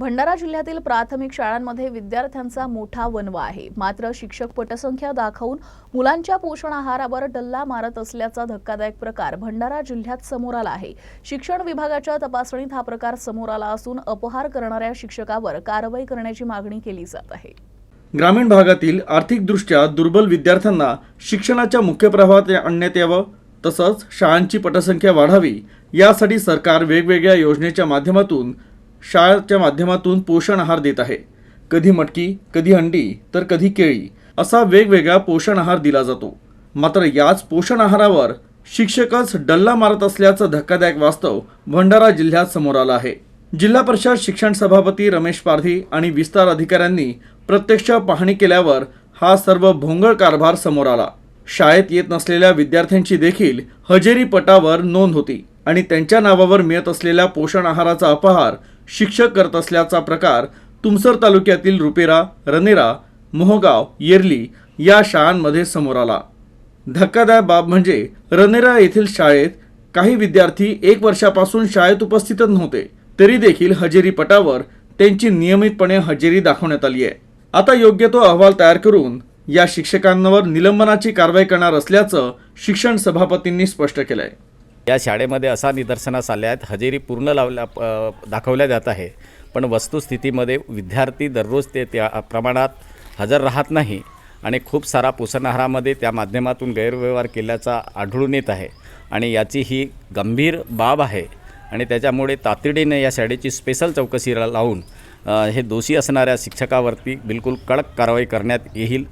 भंडारा जिल्ह्यातील प्राथमिक शाळांमध्ये विद्यार्थ्यांचा मोठा वनवा आहे. मात्र शिक्षक पटसंख्या दाखवून मुलांच्या पोषण आहारावर डल्ला मारत असल्याचा धक्कादायक प्रकार भंडारा जिल्ह्यात समोर आला आहे. शिक्षण विभागाच्या तपासणीत हा प्रकार समोर आला असून अपहार करणाऱ्या शिक्षकावर कारवाई करण्याची मागणी केली जात आहे. ग्रामीण भागातील आर्थिकदृष्ट्या दुर्बल विद्यार्थ्यांना शिक्षणाच्या मुख्य प्रवाहात आणण्यात यावं तसंच शाळांची पटसंख्या वाढावी यासाठी सरकार वेगवेगळ्या योजनेच्या माध्यमातून शाळेच्या माध्यमातून पोषण आहार देत आहे. कधी मटकी कधी अंडी तर कधी केळी असा वेगवेगळा पोषण आहार दिला जातो. मात्र याच पोषण आहारावर शिक्षकच डल्ला मारत असल्याचं धक्कादायक वास्तव भंडारा जिल्ह्यात समोर आलं आहे. जिल्हा परिषद शिक्षण सभापती रमेश पारधी आणि विस्तार अधिकाऱ्यांनी प्रत्यक्ष पाहणी केल्यावर हा सर्व भोंगळ कारभार समोर आला. शाळेत येत नसलेल्या विद्यार्थ्यांची देखील हजेरी पटावर नोंद होती. आणि त्यांच्या नावावर मिळत असलेल्या पोषण आहाराचा अपहार शिक्षक करत असल्याचा प्रकार तुमसर तालुक्यातील रुपेरा रनेरा मोहगाव येरली या शाळांमध्ये समोर आला. धक्कादायक बाब म्हणजे रनेरा येथील शाळेत काही विद्यार्थी एक वर्षापासून शाळेत उपस्थितच नव्हते तरी देखील हजेरी पटावर त्यांची नियमितपणे हजेरी दाखवण्यात आली आहे. आता योग्य तो अहवाल तयार करून या शिक्षकांवर निलंबनाची कारवाई करणार असल्याचं शिक्षण सभापतींनी स्पष्ट केलंय. या शाळेमध्ये असा निदर्शनास आल्या आहेत. हजेरी पूर्ण लावल्या दाखवल्या जात आहे. पण वस्तुस्थितीमध्ये विद्यार्थी दररोज ते त्या प्रमाणात हजर राहत नाही आणि खूप सारा पोषण आहारामध्ये त्या माध्यमातून गैरव्यवहार केल्याचा आढळून येत आहे. आणि याची ही गंभीर बाब आहे. आणि त्याच्यामुळे तातडीने या शाळेची स्पेशल चौकशी लावून हे दोषी असणाऱ्या शिक्षकावरती बिलकुल कडक कारवाई करण्यात येईल.